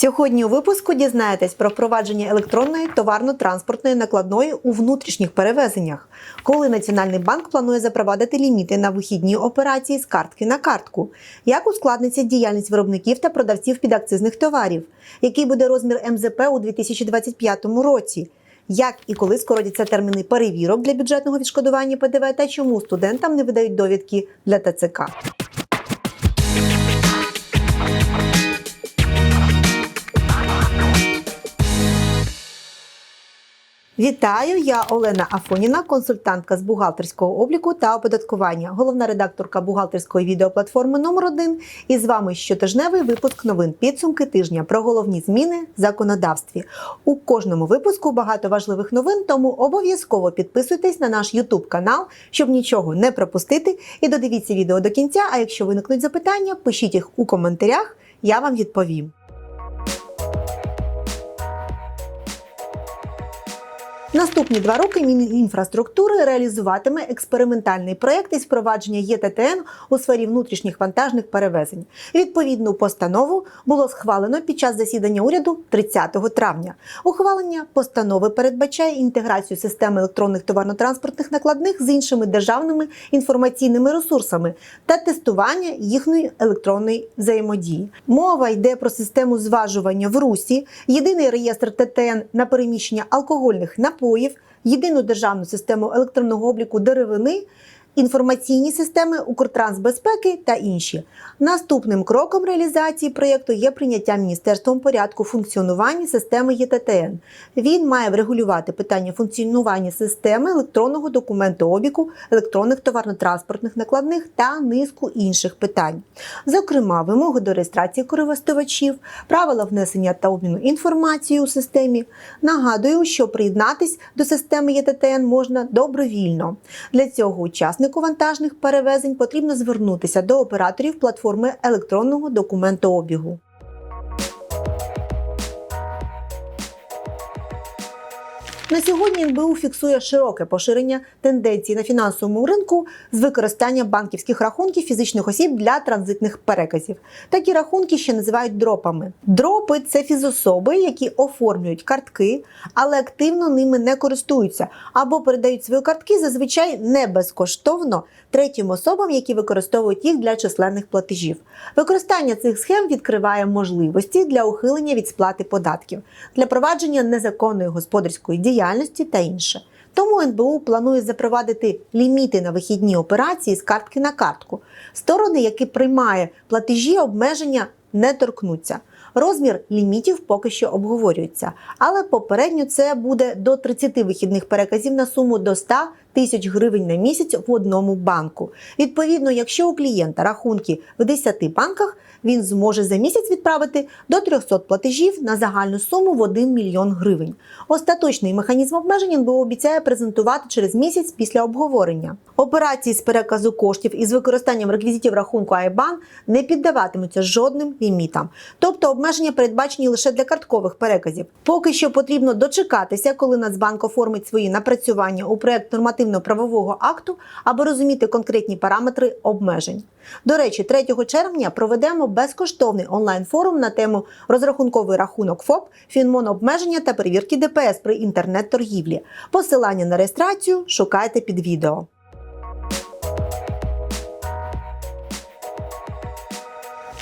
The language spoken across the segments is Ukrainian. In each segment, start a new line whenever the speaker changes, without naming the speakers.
Сьогодні у випуску дізнаєтесь про впровадження електронної товарно-транспортної накладної у внутрішніх перевезеннях, коли Національний банк планує запровадити ліміти на вихідні операції з картки на картку, як ускладниться діяльність виробників та продавців підакцизних товарів, який буде розмір МЗП у 2025 році. Як і коли скоротяться терміни перевірок для бюджетного відшкодування ПДВ та чому студентам не видають довідки для ТЦК? Вітаю, я Олена Афоніна, консультантка з бухгалтерського обліку та оподаткування, головна редакторка бухгалтерської відеоплатформи номер 1 І з вами щотижневий випуск новин підсумки тижня про головні зміни в законодавстві. У кожному випуску багато важливих новин, тому обов'язково підписуйтесь на наш YouTube канал, щоб нічого не пропустити. І додивіться відео до кінця. А якщо виникнуть запитання, пишіть їх у коментарях, я вам відповім. Наступні два роки Мінінфраструктури реалізуватиме експериментальний проєкт із впровадження ЄТТН у сфері внутрішніх вантажних перевезень. Відповідну постанову було схвалено під час засідання уряду 30 травня. Ухвалення постанови передбачає інтеграцію системи електронних товарно-транспортних накладних з іншими державними інформаційними ресурсами та тестування їхньої електронної взаємодії. Мова йде про систему зважування в русі, єдиний реєстр ТТН на переміщення алкогольних напоїв, єдину державну систему електронного обліку деревини, інформаційні системи Укртрансбезпеки та інші. Наступним кроком реалізації проєкту є прийняття міністерством порядку функціонування системи ЄТТН. Він має врегулювати питання функціонування системи електронного документообігу, електронних товарно-транспортних накладних та низку інших питань. Зокрема, вимоги до реєстрації користувачів, правила внесення та обміну інформацією у системі. Нагадую, що приєднатись до системи ЄТТН можна добровільно. Для цього учаснику вантажних перевезень потрібно звернутися до операторів платформи електронного документообігу. На сьогодні НБУ фіксує широке поширення тенденцій на фінансовому ринку з використання банківських рахунків фізичних осіб для транзитних переказів. Такі рахунки ще називають дропами. Дропи це фізособи, які оформлюють картки, але активно ними не користуються або передають свої картки зазвичай не безкоштовно третім особам, які використовують їх для численних платежів. Використання цих схем відкриває можливості для ухилення від сплати податків, для провадження незаконної господарської діяльності та інше. Тому НБУ планує запровадити ліміти на вихідні операції з картки на картку. Сторони, які приймає платежі, обмеження не торкнуться. Розмір лімітів поки що обговорюється, але попередньо це буде до 30 вихідних переказів на суму до 100 тисяч гривень на місяць в одному банку. Відповідно, якщо у клієнта рахунки в 10 банках, він зможе за місяць відправити до 300 платежів на загальну суму в 1 мільйон гривень. Остаточний механізм обмежень НБУ обіцяє презентувати через місяць після обговорення. Операції з переказу коштів із використанням реквізитів рахунку IBAN не піддаватимуться жодним лімітам, тобто обмеження передбачені лише для карткових переказів. Поки що потрібно дочекатися, коли Нацбанк оформить свої напрацювання у проект нормативно-правового акту, аби розуміти конкретні параметри обмежень. До речі, 3 червня проведемо безкоштовний онлайн-форум на тему розрахунковий рахунок ФОП, фінмонобмеження та перевірки ДПС при інтернет-торгівлі. Посилання на реєстрацію шукайте під відео. –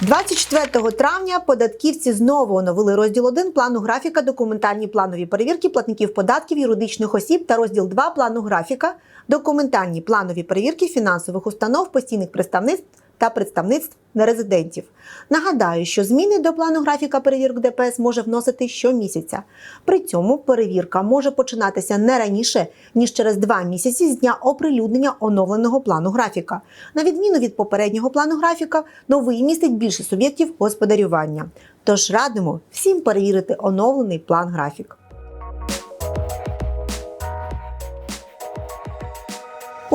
24 травня податківці знову оновили розділ 1 плану графіка, документальні планові перевірки платників податків юридичних осіб та розділ 2 плану графіка, документальні планові перевірки фінансових установ, постійних представництв та представництв нерезидентів. Нагадаю, що зміни до плану графіка перевірок ДПС може вносити щомісяця. При цьому перевірка може починатися не раніше, ніж через два місяці з дня оприлюднення оновленого плану графіка. На відміну від попереднього плану графіка, новий містить більше суб'єктів господарювання. Тож радимо всім перевірити оновлений план графік.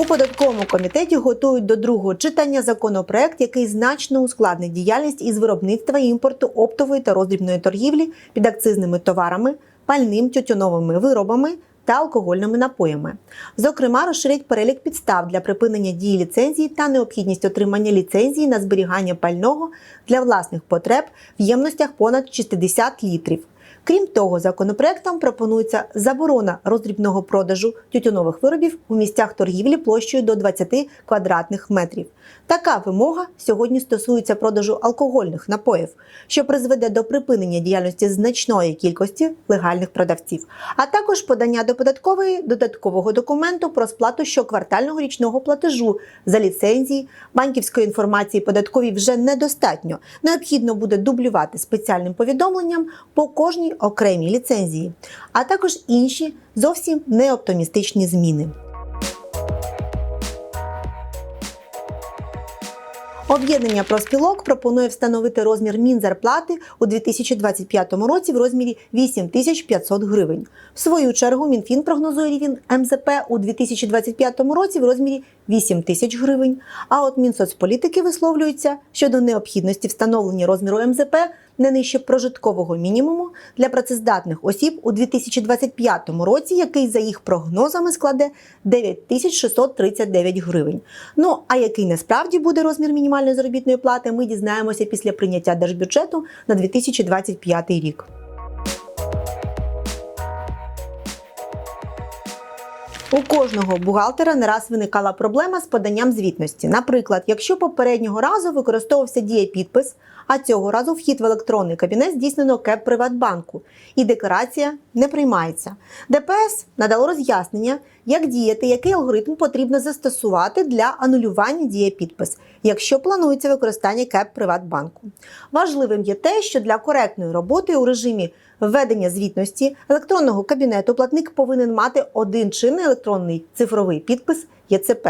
У податковому комітеті готують до другого читання законопроект, який значно ускладнить діяльність із виробництва імпорту оптової та роздрібної торгівлі підакцизними товарами, пальним тютюновими виробами та алкогольними напоями. Зокрема, розширять перелік підстав для припинення дії ліцензії та необхідність отримання ліцензії на зберігання пального для власних потреб в ємностях понад 60 літрів. Крім того, законопроектом пропонується заборона роздрібного продажу тютюнових виробів у місцях торгівлі площею до 20 квадратних метрів. Така вимога сьогодні стосується продажу алкогольних напоїв, що призведе до припинення діяльності значної кількості легальних продавців, а також подання до податкової додаткового документу про сплату щоквартального річного платежу за ліцензії. Банківської інформації податковій вже недостатньо. Необхідно буде дублювати спеціальним повідомленням по кожній окремій ліцензії, а також інші зовсім неоптимістичні зміни. Об'єднання профспілок пропонує встановити розмір мінзарплати у 2025 році в розмірі 8500 гривень. В свою чергу Мінфін прогнозує рівень МЗП у 2025 році в розмірі 8 тисяч гривень. А от Мінсоцполітики висловлюється щодо необхідності встановлення розміру МЗП не нижче прожиткового мінімуму для працездатних осіб у 2025 році, який за їх прогнозами складе 9639 гривень. Ну а який насправді буде розмір мінімальної заробітної плати, ми дізнаємося після прийняття держбюджету на 2025 рік. У кожного бухгалтера не раз виникала проблема з поданням звітності. Наприклад, якщо попереднього разу використовувався дієпідпис, а цього разу вхід в електронний кабінет здійснено КЕП Приватбанку, і декларація не приймається. ДПС надало роз'яснення, як діяти, який алгоритм потрібно застосувати для анулювання дієпідпис, якщо планується використання КЕП Приватбанку. Важливим є те, що для коректної роботи у режимі введення звітності електронного кабінету платник повинен мати один чинний електронний цифровий підпис ЄЦП.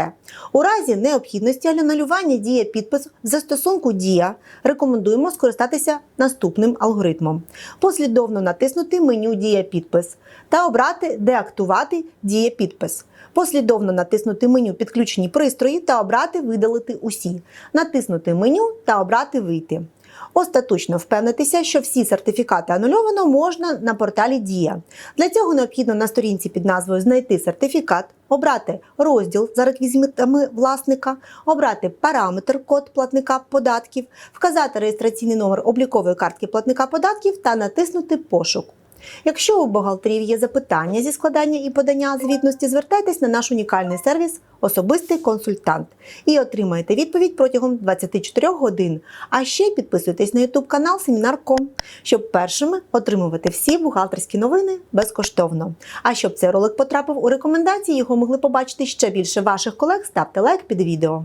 У разі необхідності анулювання дія підпис в застосунку Дія рекомендуємо скористатися наступним алгоритмом: послідовно натиснути меню Дія підпис та обрати Деактувати дія підпис. Послідовно натиснути меню Підключені пристрої та обрати Видалити усі, натиснути меню та обрати Вийти. Остаточно впевнитися, що всі сертифікати анульовано можна на порталі Дія. Для цього необхідно на сторінці під назвою Знайти сертифікат, обрати розділ за реквізитами власника, обрати параметр код платника податків, вказати реєстраційний номер облікової картки платника податків та натиснути Пошук. Якщо у бухгалтерів є запитання зі складання і подання звітності, звертайтесь на наш унікальний сервіс Особистий консультант і отримаєте відповідь протягом 24 годин. А ще підписуйтесь на YouTube канал Семінар.ком, щоб першими отримувати всі бухгалтерські новини безкоштовно. А щоб цей ролик потрапив у рекомендації, його могли побачити ще більше ваших колег, ставте лайк під відео.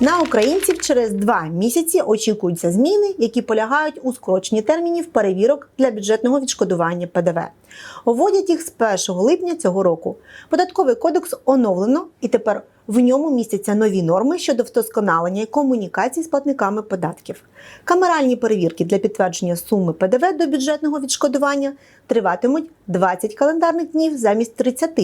На українців через два місяці очікуються зміни, які полягають у скороченні термінів перевірок для бюджетного відшкодування ПДВ. Вводять їх з 1 липня цього року. Податковий кодекс оновлено і тепер в ньому містяться нові норми щодо вдосконалення комунікації з платниками податків. Камеральні перевірки для підтвердження суми ПДВ до бюджетного відшкодування триватимуть 20 календарних днів замість 30.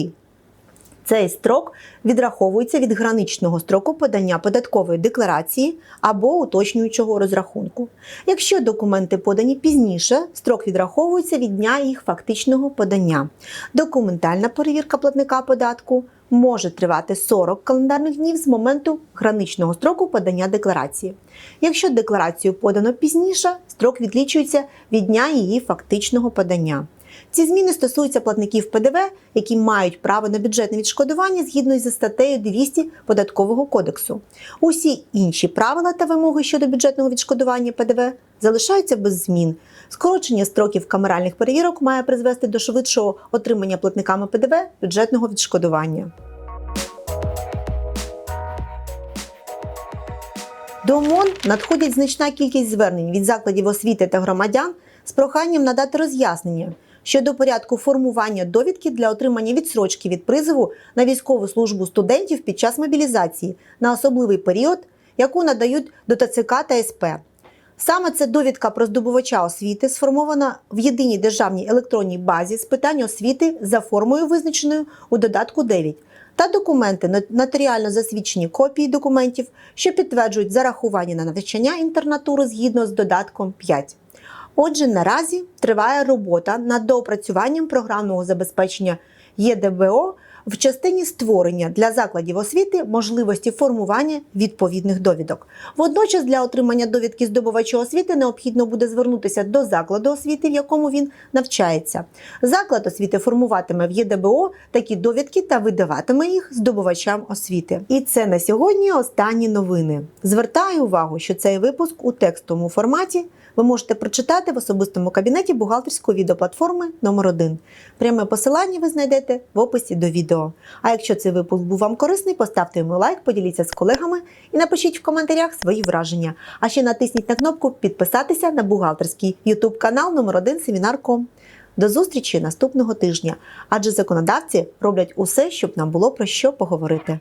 Цей строк відраховується від граничного строку подання податкової декларації або уточнюючого розрахунку. Якщо документи подані пізніше, строк відраховується від дня їх фактичного подання. Документальна перевірка платника податку може тривати 40 календарних днів з моменту граничного строку подання декларації. Якщо декларацію подано пізніше, строк відлічується від дня її фактичного подання. Ці зміни стосуються платників ПДВ, які мають право на бюджетне відшкодування згідно зі статтею 200 податкового кодексу. Усі інші правила та вимоги щодо бюджетного відшкодування ПДВ залишаються без змін. Скорочення строків камеральних перевірок має призвести до швидшого отримання платниками ПДВ бюджетного відшкодування. До ОМОН надходять значна кількість звернень від закладів освіти та громадян з проханням надати роз'яснення щодо порядку формування довідки для отримання відсрочки від призову на військову службу студентів під час мобілізації на особливий період, яку надають до ТЦК та СП. Саме це довідка про здобувача освіти, сформована в єдиній державній електронній базі з питань освіти за формою, визначеною у додатку 9, та документи, нотаріально засвідчені копії документів, що підтверджують зарахування на навчання інтернатури згідно з додатком 5. Отже, наразі триває робота над доопрацюванням програмного забезпечення ЄДБО в частині створення для закладів освіти можливості формування відповідних довідок. Водночас для отримання довідки здобувача освіти необхідно буде звернутися до закладу освіти, в якому він навчається. Заклад освіти формуватиме в ЄДБО такі довідки та видаватиме їх здобувачам освіти. І це на сьогодні останні новини. Звертаю увагу, що цей випуск у текстовому форматі ви можете прочитати в особистому кабінеті бухгалтерської відеоплатформи номер 1 Пряме посилання ви знайдете в описі до відео. А якщо цей випуск був вам корисний, поставте йому лайк, поділіться з колегами і напишіть в коментарях свої враження. А ще натисніть на кнопку підписатися на бухгалтерський YouTube канал номер 1 Семінар.ком. До зустрічі наступного тижня, адже законодавці роблять усе, щоб нам було про що поговорити.